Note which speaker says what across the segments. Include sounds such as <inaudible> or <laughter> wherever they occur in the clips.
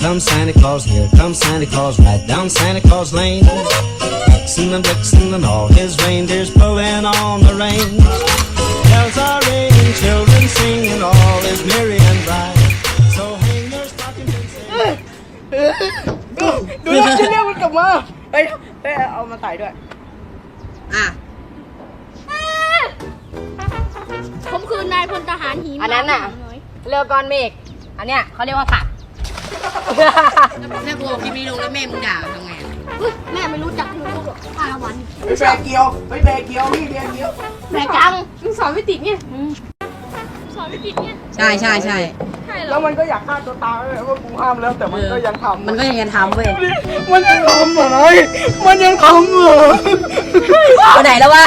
Speaker 1: comes Santa Claus, here comes Santa Claus, right down Santa Claus Lane. Vixen and Blitzen and all his reindeers pulling on the reins. Bells are ringing, children singing, all is merry and bright. So hang your stockings and say. <laughs>
Speaker 2: ดูแล้วจะเรียกมันกลับมาเฮ้ยเฮ้ยเอามาใส่ด้วย
Speaker 3: อ่ะ
Speaker 4: ผมคือนายพลทหารหี
Speaker 3: อันนั้นน่ะ
Speaker 4: น้อย
Speaker 3: เรือก้อนเมฆอันเนี้ยเขาเรียกว่าผัก ถ้ากูเอาคลิปนี้ลงแล้วแม่มึงด่าทำไงอะ
Speaker 4: เฮ้ยแม่ไม่รู้จักลูกหรอกพาวัน
Speaker 2: เฮ้ยแบกเกียวเฮ้ยแบกเกียวพี่แบกเกียว
Speaker 4: แม่จังมึงสอนไม่ติดเนี่ยสอนไม่ติดเนี่ย
Speaker 3: ใช่ใช่ใช่
Speaker 4: ใช่เหร
Speaker 2: แล้
Speaker 4: อ
Speaker 2: วมันก็อยากฆ่าตัวตายเลยว่ากูห้ามแล้วแต่มันก็ยังทำ
Speaker 3: มันก็ยังจะทำเว้ย
Speaker 2: มันยังทำเหรอมันยังทำเหรอ
Speaker 3: ไปไหนแล้ววะ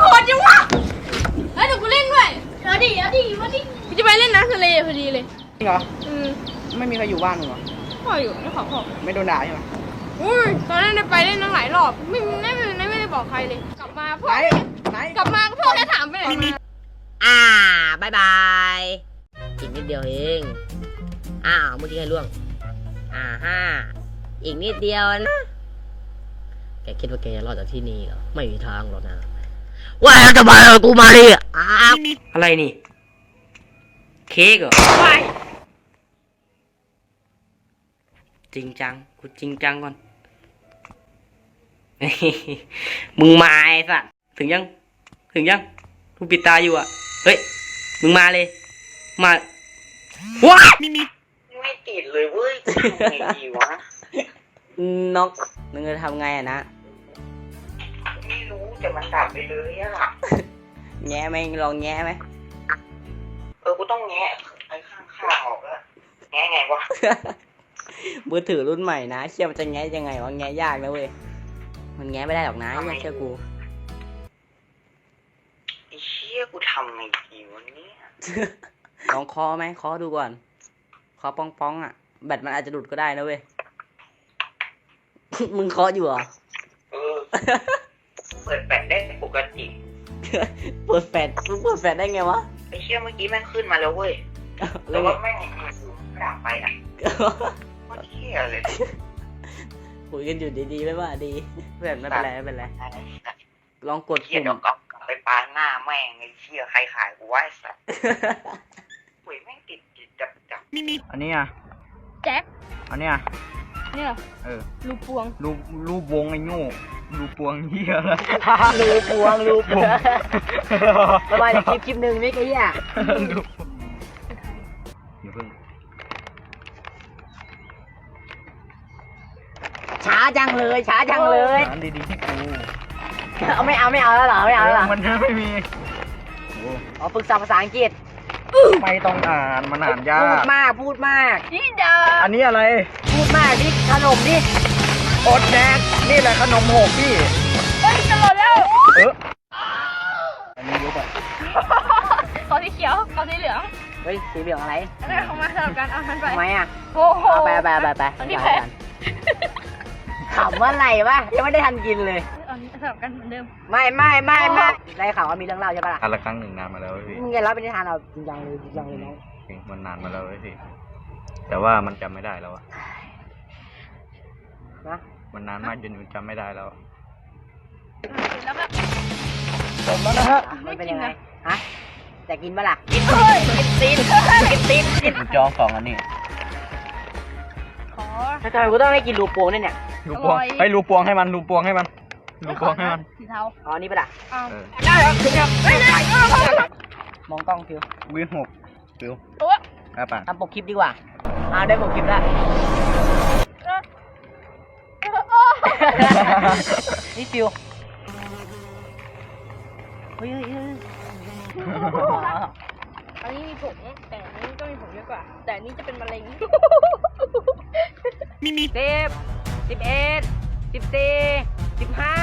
Speaker 4: โหดจังวะเฮ้ยเดี๋ยวกูเล่นด้วย เอาดิเอาดิมาดิกูจะไปเล่นน้ำทะเลพอดีเลย
Speaker 2: จ ริงเหรอ
Speaker 4: อืม
Speaker 2: ไม่มีใครอยู่บ้านมึงเหรอ
Speaker 4: พ่ออยู่ไม่ขอพ่อ
Speaker 2: ไม่โดนด่าใช่ไหม
Speaker 4: อุ้ยตอนนั้นไปเล่นตั้งหลายรอบไม่ไม่ไม่ไม่ไม่ได้บอกใครเลย กลับมาพ่อ
Speaker 2: ไหนไหน
Speaker 4: กลับมาพ่อแค่ถามไปไหนมา
Speaker 3: อ่าบายบายอีกนิดเดียวเองอ้าวเมื่อกี้ใครล่วง อ่าฮ่าอีกนิดเดียวนะ แกคิดว่าแกจะรอดจากที่นี่เหรอ ไม่มีทางหรอกนะว่าแล้วทำไมเอากูมาดิอ้าว
Speaker 5: อะไรนี่ เค้กเหรอ จริงจังกูจริงจังก่อน มึงมาไอ้สัสถึงยัง ถึงยังกูปิดตาอยู่อะ เฮ้ย มึงมาเลย มาว้าไม่ติดเลยเว้ยทำไงดีวะ
Speaker 2: นกมึงจะทำไงอะนะ
Speaker 5: ไม่รู้จะมาสับไปเลยอะ
Speaker 2: แง่ไหมลองแง่ไหม
Speaker 5: เออ กูต้องแงะไอ้ข้างข้างๆออกแล้วแงะไงวะ
Speaker 2: มือถือรุ่นใหม่นะเชื่อมันจะแง่ยังไงวะแง่ยากนะเว้ยมันแง่ไม่ได้หรอกนะ
Speaker 5: ทำไม
Speaker 2: อย่าเชื่อกู
Speaker 5: ไอ้เชี่ยกูทำไงดีวะเนี่ย
Speaker 2: ลองเคอไหมเคอดูก่อนเคอป้องป้องๆอะ แบตมันอาจจะหลุดก็ได้นะเว้ย มึงเคออยู่เหรอ
Speaker 5: เออ เปิดแปดได้ปกติ
Speaker 2: เปิดแฟลชมึงเปิดแฟลชได้ไงวะ
Speaker 5: ไอ้เชี่ยเมื่อกี้แม่งขึ้นมาแล้วเว้ย
Speaker 2: แล้
Speaker 5: แล้วว
Speaker 2: ไง
Speaker 5: ว่าแม่งดับไปอะ โคตรเชี่ยเลย
Speaker 2: คุยกันอยู่ดีๆไม่ว่าดีแบบไม่เป็นไรไม่เป็นไรลองกด
Speaker 5: เชี่ย
Speaker 2: ปุ่
Speaker 5: เดี๋ยว
Speaker 2: ม
Speaker 5: ก็กลับไปปาหน้าแม่งไอ้เชี่ยใครขายกูไว้สัตว์หวยแม่งติดติดจับจับ
Speaker 2: อันนี้อะ
Speaker 4: แจ็ค
Speaker 2: อันนี้อะ
Speaker 4: เนี่ยเหรอ
Speaker 2: เออ
Speaker 4: ลูกปวง
Speaker 2: รูปรูปวงไอ้โง่รูปพวงเฮียอะไรรูปพวงรูปพวง
Speaker 3: ประมาณคลิปคลิปหนึ่งไม่กี่อะ
Speaker 2: อย่า
Speaker 3: ช้าจังเลยช้าจังเลย
Speaker 2: ร้านดีๆให้กู
Speaker 3: เอาไม่เอาไม่เอาแล้วเหรอไม่เอาแล้วเหรอ
Speaker 2: มันไม่มี
Speaker 3: อ๋อฝึกษาภาษาอังกฤษ
Speaker 2: ไม่ต้องอ่านมันอ่านยา
Speaker 3: พูด
Speaker 2: ก
Speaker 3: มากพูดมาก
Speaker 4: นี่เด้อ
Speaker 2: อันนี้อะไร
Speaker 3: พูดมากดิขนมดิ
Speaker 2: อดแดกนี่แหละขนมหกพี่
Speaker 4: เฮ้ยจะหล่นแล้ว
Speaker 2: เอออันนี้ยุบอะ
Speaker 4: ขอสีเขียวขอสีเหลือง
Speaker 3: เฮ้ยสีเหลืองอะไร
Speaker 4: แล้วก็เขามาสลับกันเอาทันไป
Speaker 3: ทำไมอะ
Speaker 4: โอ้โห
Speaker 3: เอาไปไปไปไป
Speaker 4: อันนี้
Speaker 3: ไป
Speaker 4: แพ้
Speaker 3: กัน ขำว่าอะไรวะยังไม่ได้ทันกินเลย
Speaker 4: เอาสลับกันเหมือนเดิม
Speaker 3: ไม่ไม่ไม่ไม่ได้ข่าวว่ามีเรื่องเล่าใช่ปะล่ะ
Speaker 2: อันละครั้งหนึ่งนานมาแล้วพี่
Speaker 3: มึงจะรับเป็นนิทานเอาจริงจังเลยจริงจังเลยน้อง
Speaker 2: มันนานมาแล้วพี่ แต่ว่ามันจำไม่ได้แล้วอะ
Speaker 3: นะ
Speaker 2: มันนานมากจนจำไม่ได้แล้ว
Speaker 4: แล้วแบบ
Speaker 2: จบแล้วนะฮะ
Speaker 3: มันเป็นยังไงฮะจะกินปะล่ะ
Speaker 4: กินเลยกินตีนกินตีนกิน
Speaker 2: จองสองอันนี้
Speaker 4: ขอ
Speaker 3: ถ้าทำไมกูต้องได้กินลูกโป่งเนี่ยเนี่ย
Speaker 2: รูปวง
Speaker 4: อร่อย
Speaker 2: ให้รูปวงให้มันรูปวงให้มันรูปวงให้มัน
Speaker 4: สีเทา
Speaker 3: อ๋อนี่ปะล่ะ
Speaker 4: เอา
Speaker 2: เออ
Speaker 4: ได้เหรอถึงแล้วไม่ได้เอาเอาเอา
Speaker 3: มองกล้องฟิว
Speaker 2: วิหกฟิว
Speaker 4: ตัว
Speaker 2: อะป่ะ
Speaker 3: ทำปกคลิปดีกว่าอ่าได้ปกคลิปแล้ว
Speaker 4: เออเออ
Speaker 3: นี่ฟิวเฮ้ยเฮ้ยเฮ้ย
Speaker 4: อันนี้มีผงแต่อันนี้ก็มีผงเยอะกว่า แต่อันนี้จะเป็นมะเร็ง
Speaker 3: สิบ สิบเอ็ดสิบสี่สิบห้า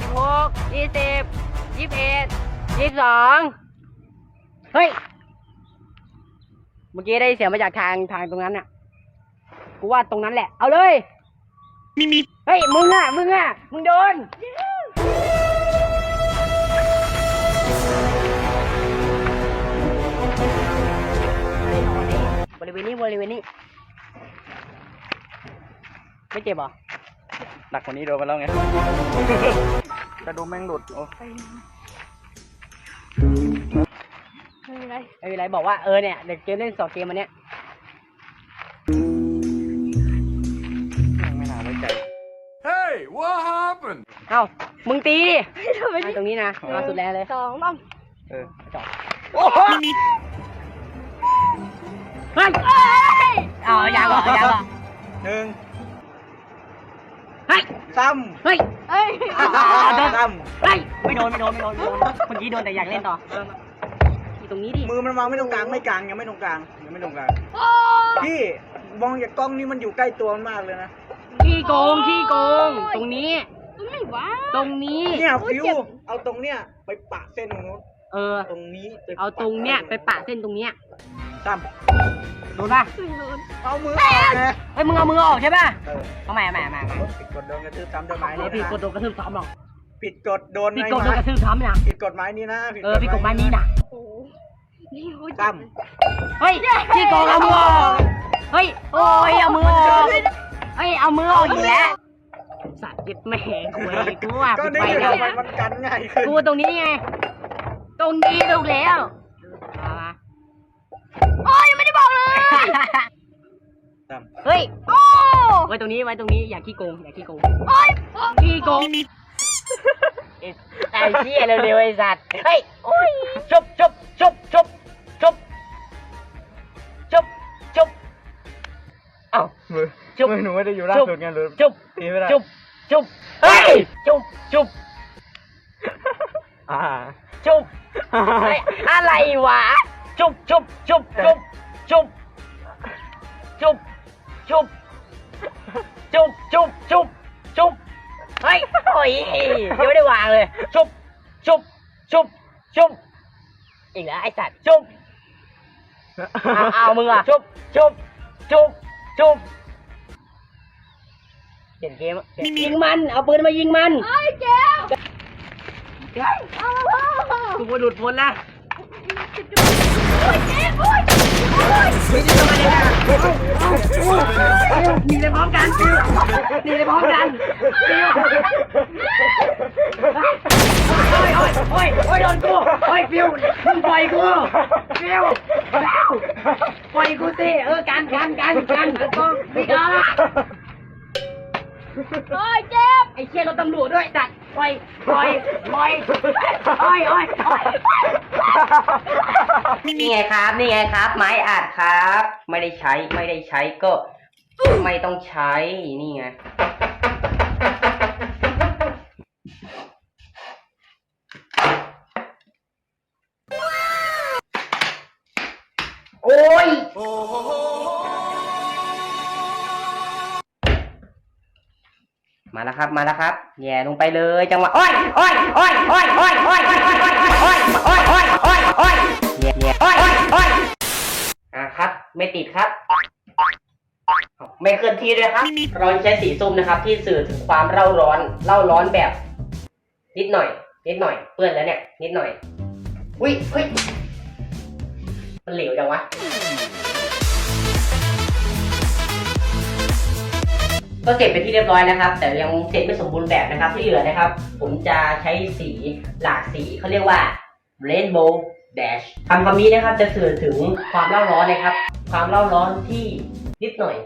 Speaker 3: สิบหกยี่สิบยี่สิบเอ็ดยี่สิบสองเฮ้ย เมื่อกี้ได้เสียงมาจากทางทางตรงนั้นน่ะ กูว่าตรงนั้นแหละ เอาเลย มีมี เฮ้ย มึงอะ มึงอะ มึงโดน บริเวณนี้บริเวณนี้ ไม่เจ็บเหรอ
Speaker 5: หนักกว่านี้โดนมาแล้วไง กระดุมแม่งหลุด โอ้
Speaker 4: ไม่เป็นไร
Speaker 3: ไม่เป็นไรบอกว่าเออเนี่ยเด็กเกมเล่นสองเกมวันเนี้ย
Speaker 5: ไม่น่าไว้ใจ
Speaker 6: Hey, what happened?
Speaker 3: เอ้ามึงตีดิ
Speaker 4: ทำไม
Speaker 3: มาตรงนี้นะมาสุดแรงเลย
Speaker 4: สองต้อง
Speaker 5: เออ
Speaker 3: จอด
Speaker 5: โอ้โห
Speaker 3: เฮ้ย
Speaker 4: เอ้ย
Speaker 3: เอายางเหรอยางเหรอ
Speaker 5: หนึ่ง
Speaker 3: เฮ้ย
Speaker 5: ซ้
Speaker 3: เฮ้ย
Speaker 4: เอ้ยำ
Speaker 5: ซ้
Speaker 3: เฮ้ยไม่โดนไม่โดนไม่โดนไม่โดนเมื่อกี้โดนแต่อยากเล่นต่ออยู่ตรงนี้ดิ
Speaker 7: มือมันวางไม่ตรงกลางไม่กลางยังไม่ตรงกลางยังไม่ตรงกลาง
Speaker 4: โอ้
Speaker 7: พี่มองจากกล้องนี่มันอยู่ใกล้ตัวมันมากเลยนะ
Speaker 3: ขี้โกงขี้โกง ตรงนี้
Speaker 4: ตรงไหนวะ
Speaker 3: ตรงนี้
Speaker 7: เนี่ย
Speaker 4: โอ้ย
Speaker 7: ฟิว
Speaker 4: เจ็บ
Speaker 7: เอาตรงเนี้ยไปปะเส้นตรงนู้น
Speaker 3: เออ
Speaker 7: ตรงนี้ไป
Speaker 3: เอาตรงเนี้ยไปปะเส้นตรงเนี้ย
Speaker 7: ตั้ม
Speaker 3: โดนป่ะ
Speaker 4: ไม่โดน
Speaker 7: เอามือออกไง
Speaker 3: เฮ้ยมึงเอามือออกใช่ป่ะ
Speaker 7: เออ
Speaker 3: เอาใหม่เอาใหม่เอาใหม่เอาใหม่
Speaker 7: ผิดกฎโดนกระทืบซ้ำด้วยไม้
Speaker 3: เออ
Speaker 7: นี่
Speaker 3: ผิด
Speaker 7: นะ
Speaker 3: กฎโดนกระทืบซ้ำหรอก
Speaker 7: ผิดกฎโดน
Speaker 3: ผิด
Speaker 7: ไม้
Speaker 3: กฎโดนกระทืบซ้ำนะ
Speaker 7: ผิดกฎหมายนี้นะ
Speaker 3: เออผิดกฎหมายนี้นะ
Speaker 4: โอ้โหนี่โคตร
Speaker 7: ตั้ม
Speaker 3: เฮ้ยขี้โกงเอามือออกเฮ้ยโอ้ยเอามือออกเฮ้ยเอามือออกอีกแล้วสัตว์ยึดแม่งกูเลยกูว่า
Speaker 7: ก็
Speaker 3: กู
Speaker 7: นี่
Speaker 3: ไป
Speaker 7: ไง
Speaker 3: แล้ว
Speaker 7: มันมันกันง่ายขึ้น
Speaker 3: กูตรงนี้ไงตรงนี้ถูกแล้วมามา
Speaker 4: โอ้ยยังไม่ได้บอกเลย
Speaker 7: ตั้ม
Speaker 3: เฮ้ย
Speaker 4: โอ้
Speaker 3: ไว้ตรงนี้ไว้ตรงนี้อย่าขี้โกงอย่าขี้โกง
Speaker 4: โอ้ย
Speaker 3: ขี้โกงไอ้ไอ้เชี่ยเร็วๆไอ้สัตว์เฮ้ยโอ้ยชุบชุบชุบชุบชุบชุบชุบเอ้า
Speaker 7: มือ
Speaker 3: จุ๊บ
Speaker 7: มือหนูไม่ได้อยู่ล่า
Speaker 3: จุ๊บ
Speaker 7: สุดไงเลย
Speaker 3: ชุบ
Speaker 7: ตีไม่ได้
Speaker 3: ชุบชุบเฮ้ยชุบชุบ
Speaker 7: อ่า
Speaker 3: ชุบเฮ้ยอะไรวะ ชุบชุบชุบชุบชุบชุบชุบชุบชุบชุบชุบเฮ้ยโอ้ยยังไม่ได้วางเลยชุบชุบชุบชุบอีกแล้วไอ้สัตว์ชุบเอาเอามึงอะชุบชุบชุบชุบเปลี่ยนเกมอะยิงมัน เอาปืนมายิงมัน
Speaker 4: ไอ้แก้วเอา
Speaker 3: กูหลุดพ้นแล้ว
Speaker 4: โอ้ยเจ็บโอ้ยโอ้ย
Speaker 3: หนีไปพร้อมกันหนีไปพร้อมกันโอ้ยโอ้ยโอ้ยโอ้ยโดนกูโอ้ยฟิวมึงปล่อยกูฟิวฟิวปล่อยกูสิเออกันกันกันกันไม่ได้อง
Speaker 4: โอ้ยเจ็บ
Speaker 3: ไอ้เชี่ยรถตำรวจด้วยจัดปล่อยปล่อยปล่อยโอ้ยโอ้ยโอ้ยนี่ไงครับ นี่ไงครับ ไม้อัดครับ ไม่ได้ใช้ไม่ได้ใช้ก็ไม่ต้องใช้นี่ไงโอ้ย มาแล้วครับมาแล้วครับแย่ลงไปเลยจังหวะโอ้ยโอ้ยโอ้ยโอ้ยโอ้ยโอ้ยโอ้ยโอ้ยโอ้ยโอ้ยโอ้ยโอ้ยแย่แย่โอ้ยโอ้ยโอ้ยอะครับ ไม่ติดครับ ไม่เคลื่อนที่ด้วยครับ เราใช้สีส้มนะครับ ที่สื่อถึงความเร่าร้อนเร่าร้อนแบบ นิดหน่อย นิดหน่อย เปื้อนแล้วเนี่ยนิดหน่อยอุ้ยเฮ้ยมันเหลวจังวะ ก็เสร็จเป็นที่เรียบร้อยนะครับ แต่ยังเสร็จไม่สมบูรณ์แบบนะครับ ที่เหลือนะครับ ผมจะใช้สีหลากสีเขาเรียกว่า rainbow dash คำคำนี้นะครับจะสื่อถึงความเล่าร้อนนะครับ ความเล่าร้อนที่นิดหน่อย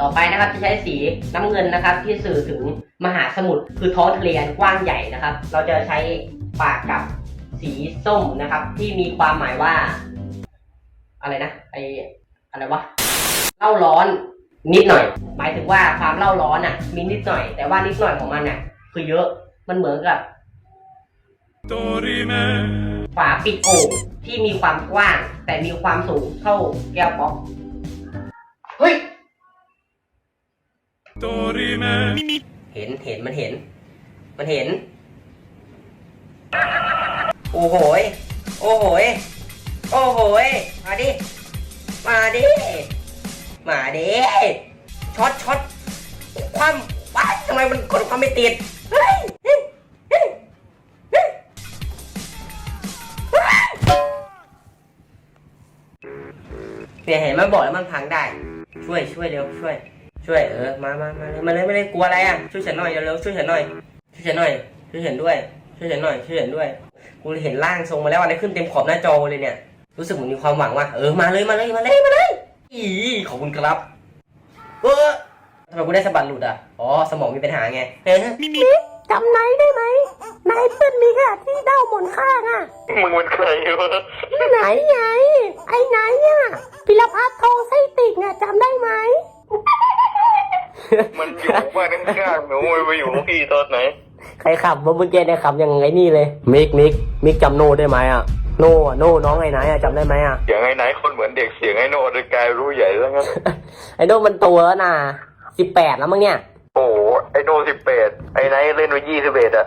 Speaker 3: ต่อไปนะครับจะใช้สีน้ำเงินนะครับ ที่สื่อถึงมหาสมุทรคือท้องทะเลอันกว้างใหญ่นะครับ เราจะใช้ปากกับสีส้มนะครับ ที่มีความหมายว่า อะไรนะไออะไรวะเล่าร้อน นิดหน่อย หมายถึงว่าความเล่าร้อนอะ มีนิดหน่อย แต่ว่านิดหน่อยของมันอะ คือเยอะมันเหมือนกับ
Speaker 6: Dorime,
Speaker 3: ฝาปิดโอ่งที่มีความกว้าง แต่มีความสูงเท่าแก้วป๊อกเฮ้ย
Speaker 6: Dorime,
Speaker 3: เห็นเห็นมันเห็น มันเห็น โอ้โหยโอ้โหยโอ้โหยมาดิ มาดิ มาเดิช็อตช็อตความว้าทำไมมันกดความไม่ติดเฮ้ยเนี่ยเห็นมันบอกแล้วมันพังได้ ช่วยช่วยเร็วช่วย ช่วยเออมามามาเลยมาเลยมาเลยกลัวอะไรอะช่วยฉันหน่อยเร็วช่วยฉันหน่อยช่วยฉันหน่อยช่วยฉันด้วย ช่วยฉันหน่อยช่วยฉันด้วยกูเห็นร่างทรงมาแล้วอะไรขึ้นเต็มขอบหน้าจอเลยเนี่ยรู้สึกเหมือนมีความหวังว่าเออมาเลยมาเลยมาเลยมาเลย อีขอบคุณครับ เออทำไมกูได้สะบัดหลุดอะ อ๋อ สมองมีปัญหาไงเฮ้ย
Speaker 8: จำไหนได้ไหมนายเพื่อนมีค่ะที่เด้าหมอนข้างอะ
Speaker 9: มึงเป็นใครวะ
Speaker 8: ไหนไงไอ้ไหนอะพิรพัฒน์ทองไส้ติ่งอะจำได้ไหม
Speaker 9: มันอยู่บ้านข้างๆหนูมันไปอยู่กับพี่ตอนไหน
Speaker 3: ใครขับรถเมื่อกี้เนี่ยขับยังไงนี่เลย มิกมิกมิกจำโน่ได้ไหมอะ โน่อะโน่น้องไอ้ไหนอะจำได้ไหมอะ
Speaker 9: เสียงไอ้ไหนคนเหมือนเด็กเสียงไอ้โน่จะกลายรู้ใหญ่แล้วงั้น
Speaker 3: ไอ้โน่มันโตัวแล้วนะสิบแปดแล้วมั้งเนี่ย
Speaker 9: โอ้โหไอ้โน่สิบแปดไอ้ไหนเล่นไว้ยี่สิบเอ็ดอะ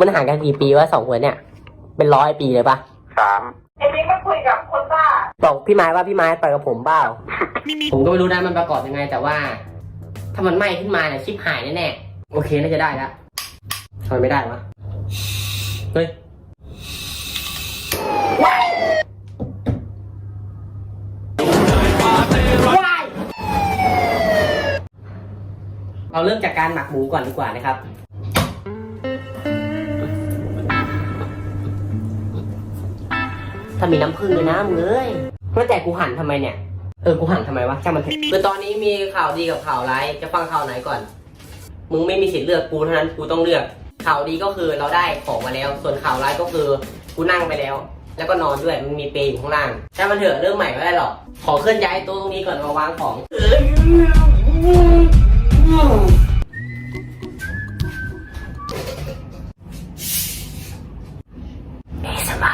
Speaker 3: มันห่างกันกี่ปีวะสองคนเนี่ย เป็นร้อยปีเลยปะ
Speaker 9: สาม
Speaker 3: บอกพี่ไม้ว่าพี่ไม้ต่อยกับผมเปล่าผมก็ไม่รู้นะมันประกอบยังไง แต่ว่า ถ้ามันไหม้ขึ้นมาเนี่ยชิปหายแน่ๆโอเคน่าจะได้แล้วทำไมไม่ได้วะเฮ้ย เราเริ่มจากการหมักหมูก่อนดีกว่านะครับ ถ้ามีน้ำผึ้งเลยนะมึงเอ้ยว่าแต่กูหั่นทำไมเนี่ย เออ กูหั่นทำไมวะช่ามันเถอะคือตอนนี้มีข่าวดีกับข่าวร้าย จะฟังข่าวไหนก่อน มึงไม่มีสิทธิ์เลือกกูเท่านั้น กูต้องเลือก ข่าวดีก็คือเราได้ของมาแล้ว ส่วนข่าวร้ายก็คือกูนั่งไปแล้ว แล้วก็นอนด้วย มันมีเปรย์อยู่ข้างล่างช่ามันเถอะเรื่องใหม่ก็ได้หรอก ขอเคลื่อนย้ายตัวตรงนี้ก่อนมาวางของ เอสมา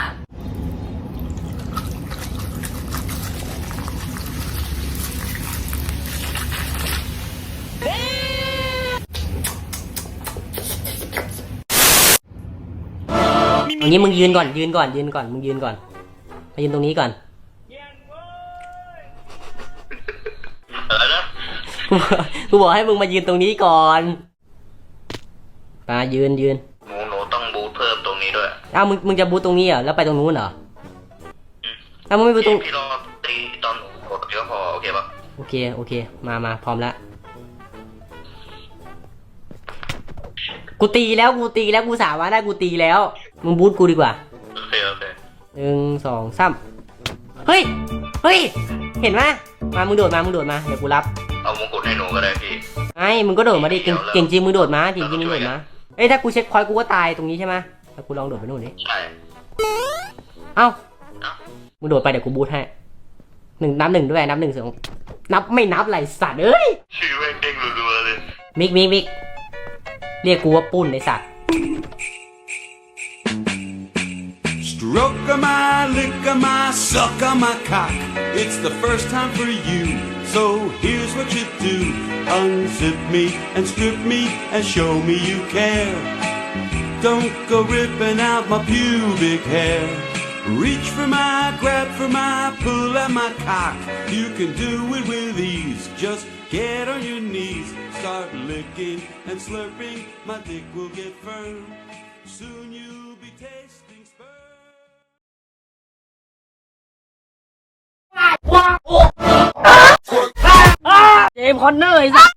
Speaker 3: เอางี้มึงยืนก่อนยืนก่อนยืนก่อนมึงยืนก่อนมายืนตรงนี้ก่อน
Speaker 9: อะไรนะ
Speaker 3: กูบอกให้มึงมายืนตรงนี้ก่อนมายืนยืน
Speaker 9: หนูหนูต้องบูทเพิ่มตรงนี้ด้วย
Speaker 3: อ้าวมึงมึงจะบูตตรงนี้เหรอแล้วไปตรงนู้นเหรออ้าวมึงไม่บูตตรง
Speaker 9: พี่รอตีตอนหนูกดก็พอโอเคปะ
Speaker 3: โอเคโอเค มามาพร้อมแล้วกูตีแล้วกูตีแล้วกูสามารถได้กูตีแล้ว มึงบูตกูดีกว่า
Speaker 9: โอเคโอเค
Speaker 3: หนึ่งสองสามเฮ้ยเฮ้ยเห็นไหมมามึงโดดมามึงโดดมาเดี๋ยวกูรับ
Speaker 9: เอามงกุฎให้หนูก็ได้พี่
Speaker 3: ไอ้มึงก็โดดมาดิเก่งเก่งจริงมึงโดดมาจริงจริงมึงโดดมาเอ้ยถ้ากูเช็คพอยต์กูก็ตายตรงนี้ใช่ไหมถ้ากูลองโดดไปนู่นดิ
Speaker 9: ใช่
Speaker 3: เอ้า
Speaker 9: เอ้า
Speaker 3: มึงโดดไปเดี๋ยวกูบูทให้หนึ่งนับหนึ่งด้วยนับหนึ่งสองนับไม่นับไรสัตว์เอ้ย
Speaker 9: ชื่อแม่งเด้งรัวๆเลย
Speaker 3: มิกมิกมิกเรียกกูว่าปุ้นไอสัตว์
Speaker 6: Stroke of my, lick of my, suck on my cock. It's the first time for you. So here's what you do. Unzip me and strip me and show me you care. Don't go ripping out my pubic hair. Reach for my, grab for my, pull at my cock. You can do it with ease. Just get on your knees. Start licking and slurping. My dick will get firm. Soon you'll be tasting sperm.
Speaker 3: เจมส์คอนเนอร์ไอ้สัส